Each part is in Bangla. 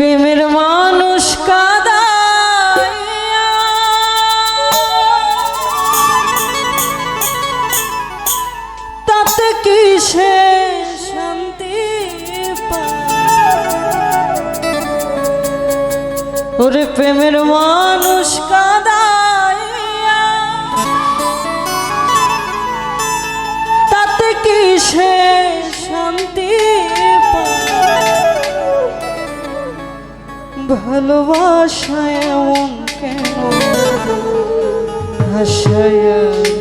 প্রেমের ভালোবাসা এমন কেন? হাসায়ার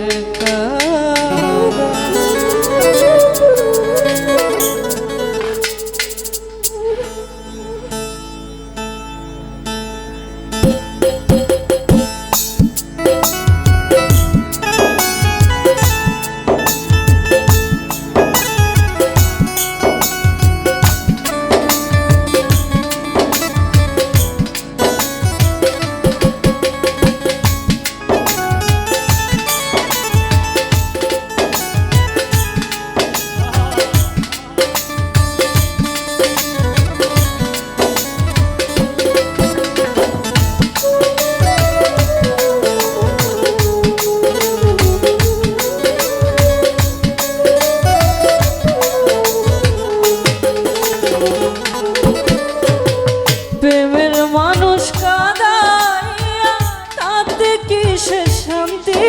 প্রেমের মানুষ কাদাইয়া, তাতে কি সে শান্তি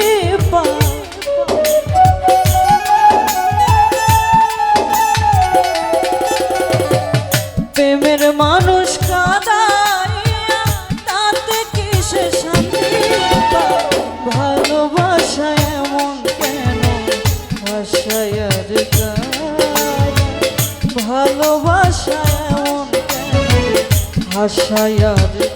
পায়? প্রেমের মানুষ কাদাইয়া, তাতে কি সে শান্তি পায়? ভালোবাসা এমন কেন? ভাষায় আর ভাষায় আর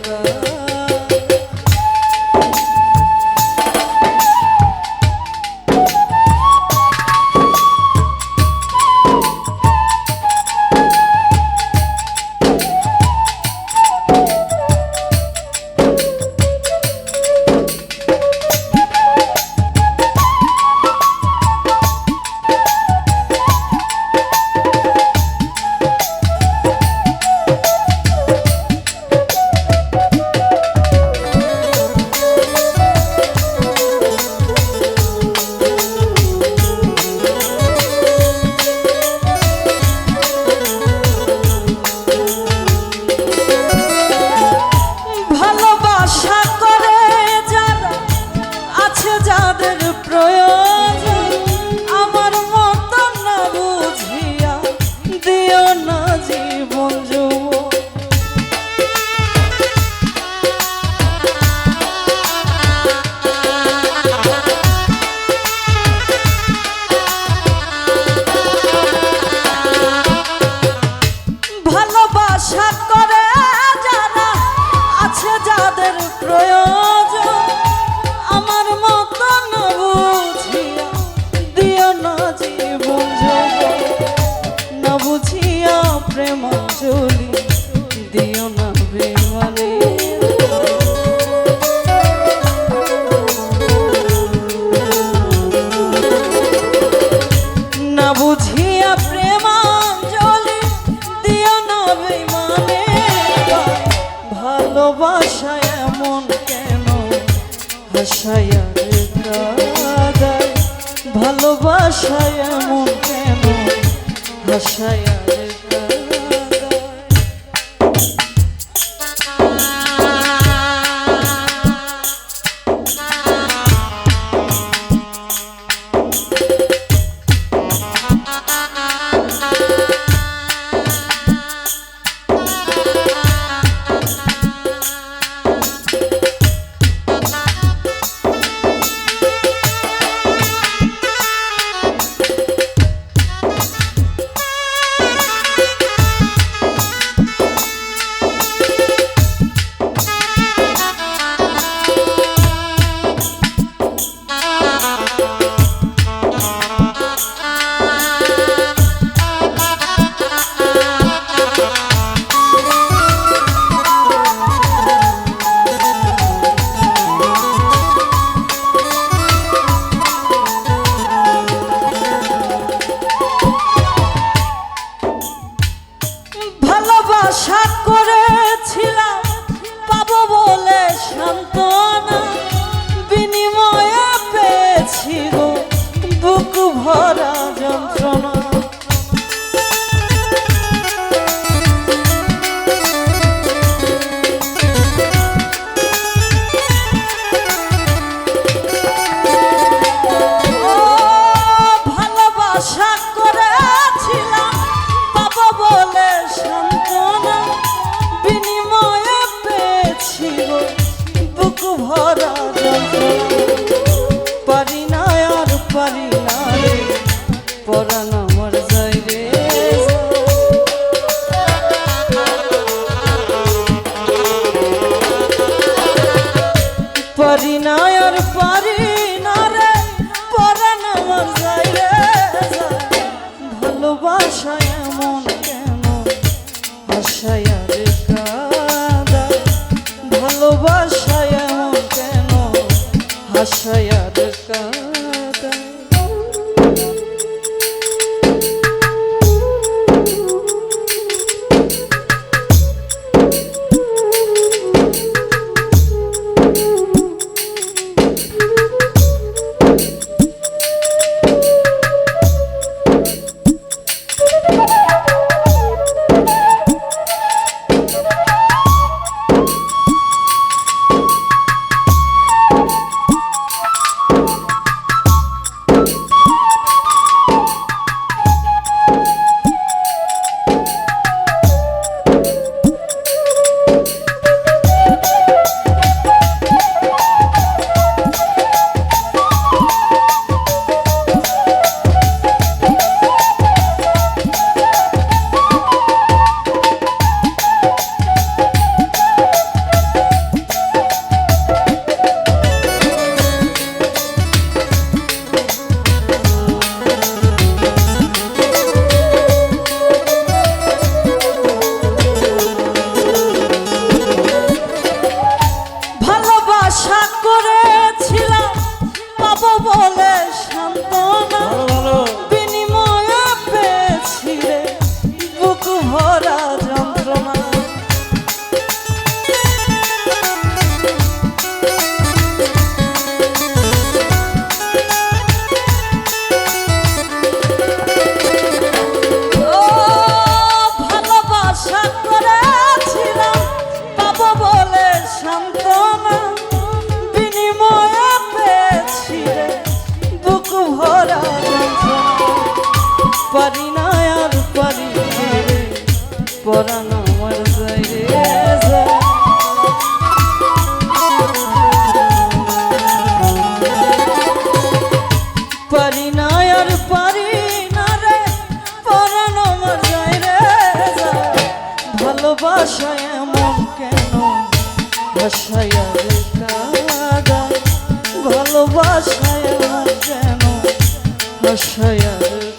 দিও না বেমানে। না বুঝিয়া প্রেমাঞ্জলি দিও না বেমানে। ভালোবাসা এমন কেন? হাসায়া কাদায়। ভালোবাসা এমন কেন? হাসায়া ভাষায় ভালোবাসায় যেন ভাষায়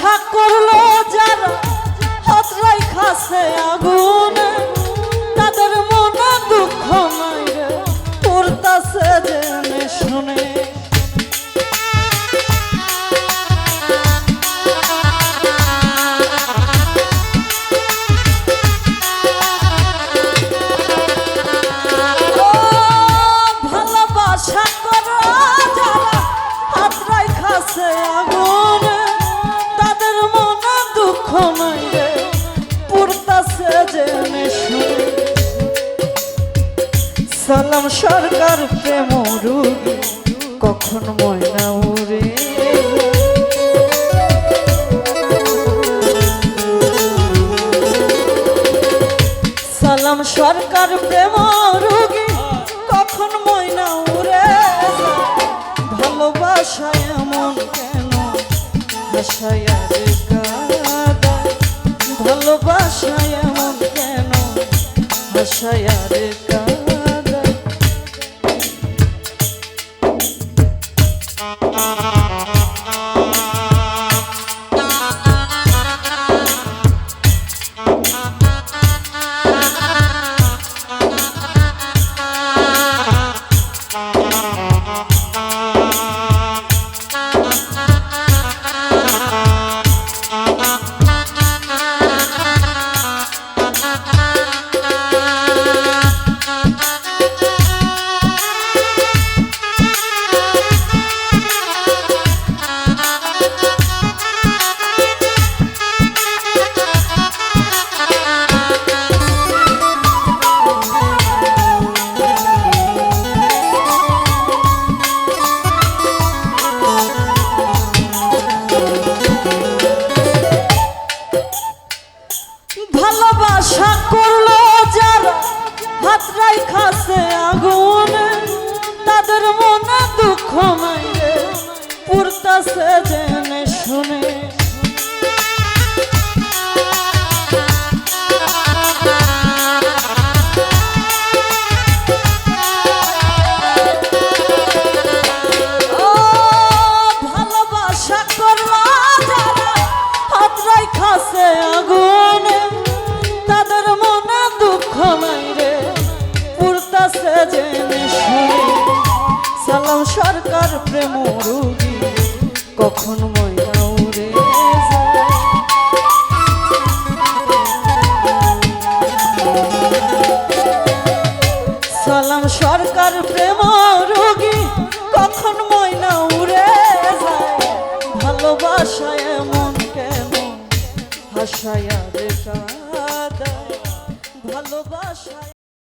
আশা করল যারা হতরাই খাসে আগুন তাদের মনে দুঃখ নাই রে পড়তাছে জেনে শুনে। সরকার প্রেম রুগী কখন ময়না উড়ে? সালাম সরকার প্রেম রুগী কখন ময়না উড়ে? ভালোবাসায় এমন কেন? হাসায় ভালোবাসায় এমন কেন? হাসায় রে Nasıl কখন ময়না উড়ে সালাম সরকার প্রেম রোগী, কখন ময়না উড়ে যায়? ভালোবাসায় মন কেন হাসায়